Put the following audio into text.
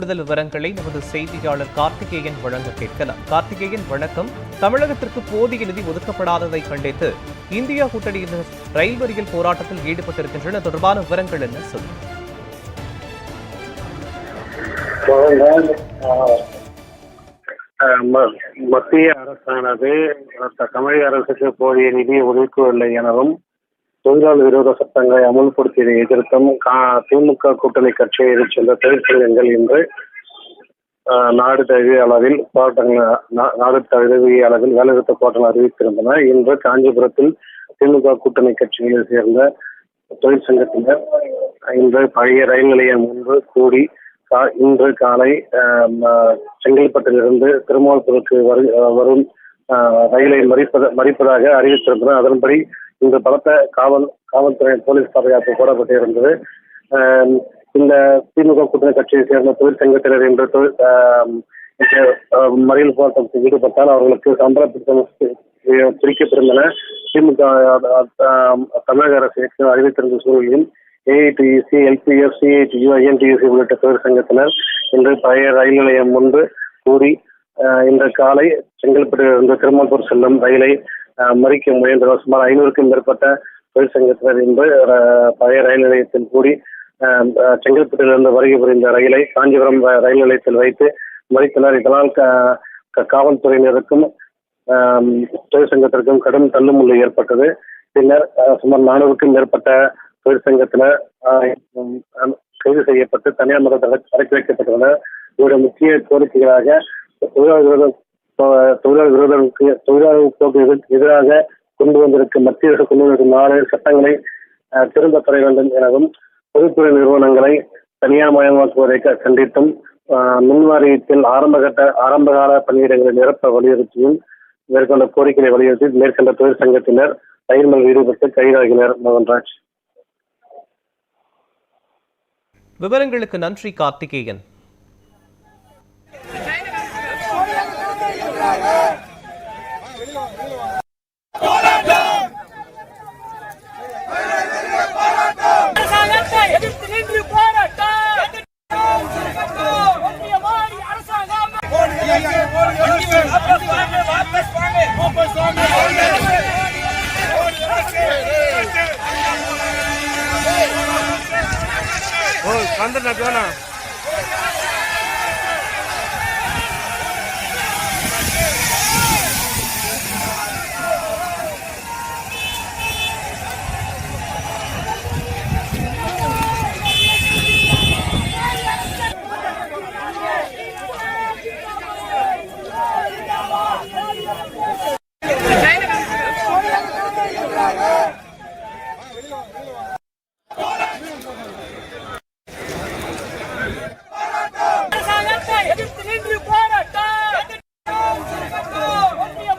கூடுதல் விவரங்களை நமது செய்தியாளர் கார்த்திகேயன் வழங்க கேட்கலாம். கார்த்திகேயன் வணக்கம். தமிழகத்திற்கு போதிய நிதி ஒதுக்கப்படாததை கண்டித்து இந்தியா கூட்டணியினர் ரயில் வரியில் போராட்டத்தில் ஈடுபட்டிருக்கின்றன தொடர்பான விவரங்கள் என்ன? சொல்லும் மத்திய அரசானது தமிழக அரசுக்கு போதிய நிதியை ஒதுக்கவில்லை எனவும் தொழிலாளர் விரோத சட்டங்களை அமுல்படுத்தியதை எதிர்த்தும் திமுக கூட்டணி கட்சியைச் சேர்ந்த தொழிற்சங்கங்கள் இன்று நாடு தழுவிய அளவில் போராட்டங்கள் நாடு தழுவிய அளவில் வேலைநிறுத்த போராட்டங்கள் அறிவித்திருந்தன. இன்று காஞ்சிபுரத்தில் திமுக கூட்டணி கட்சிகளை சேர்ந்த தொழிற்சங்கத்தினர் இன்று பழைய ரயில் நிலையம் முன்பு கூடி இன்று காலை செங்கல்பட்டிலிருந்து திருமால்புரத்துக்கு வரும் ரயிலை மறிப்பத மறிப்பதாக அறிவித்திருந்தனர் அதன்படி இந்த பலத்த காவல் காவல்துறை போலீஸ் பாதுகாப்பு போடப்பட்டு இருந்தது இந்த திமுக கூட்டணி கட்சியை சேர்ந்த தொழிற்சங்கத்தினர் என்று தொழில் மறியல் போராட்டத்தில் ஈடுபட்டால் அவர்களுக்கு சம்பள பிரிக்கப்பட்டிருந்தன. திமுக தமிழக அரசு ஏற்கனவே அறிவித்திருந்த சூழலில் ஏஐடிசி எல்பிஎஃப் சிஐடியு ஐஎன்டிஎஸ்சி உள்ளிட்ட தொழிற்சங்கத்தினர் இன்று பழைய ரயில் நிலையம் முன்பு கூடி இன்று காலை செங்கல்பட்டிலிருந்து திருமால்பூர் செல்லும் ரயிலை மறிக்க முயன்றனர் சுமார் ஐநூறுக்கும் மேற்பட்ட தொழிற்சங்கத்தினர் இன்று பழைய ரயில் நிலையத்தில் கூடி செங்கல்பட்டிலிருந்து வருகை புரிந்த ரயிலை காஞ்சிபுரம் ரயில் நிலையத்தில் வைத்து மறித்தனர். இதனால் காவல்துறையினருக்கும் தொழிற்சங்கத்திற்கும் கடும் தள்ளுமுள்ளு ஏற்பட்டது. பின்னர் சுமார் நானூறுக்கும் மேற்பட்ட தொழிற்சங்கத்தினர் கைது செய்யப்பட்டு தனியார் மதத்தில் அடக்கி வைக்கப்பட்டுள்ளனர் இவருடைய முக்கிய கோரிக்கைகளாக தொழிலாளர் விரோதங்களுக்கு தொழிலாளர் எதிராக கொண்டு வந்திருக்கும் மத்திய அரசு கொண்டு வந்திருக்கும் நாலு சட்டங்களை திரும்ப பெற வேண்டும் எனவும் பொதுத்துறை நிறுவனங்களை தனியார் மயமாக்குவதை கண்டித்தும் மின்வாரியத்தில் மின் வாரியத்தில் ஆரம்பகட்ட ஆரம்பகால பணியிடங்களை நிரப்ப வலியுறுத்தியும் மேற்கொண்ட கோரிக்கையை வலியுறுத்தி மேற்கொண்ட தொழிற்சங்கத்தினர் ரயில் மறியலில் ஈடுபட்டு கைதாகினர். மோகன்ராஜ். விவரங்களுக்கு நன்றி கார்த்திகேயன். அரசாங்கத்தை எதிர்த்து நின்று போராட்டம் ஒன்றிய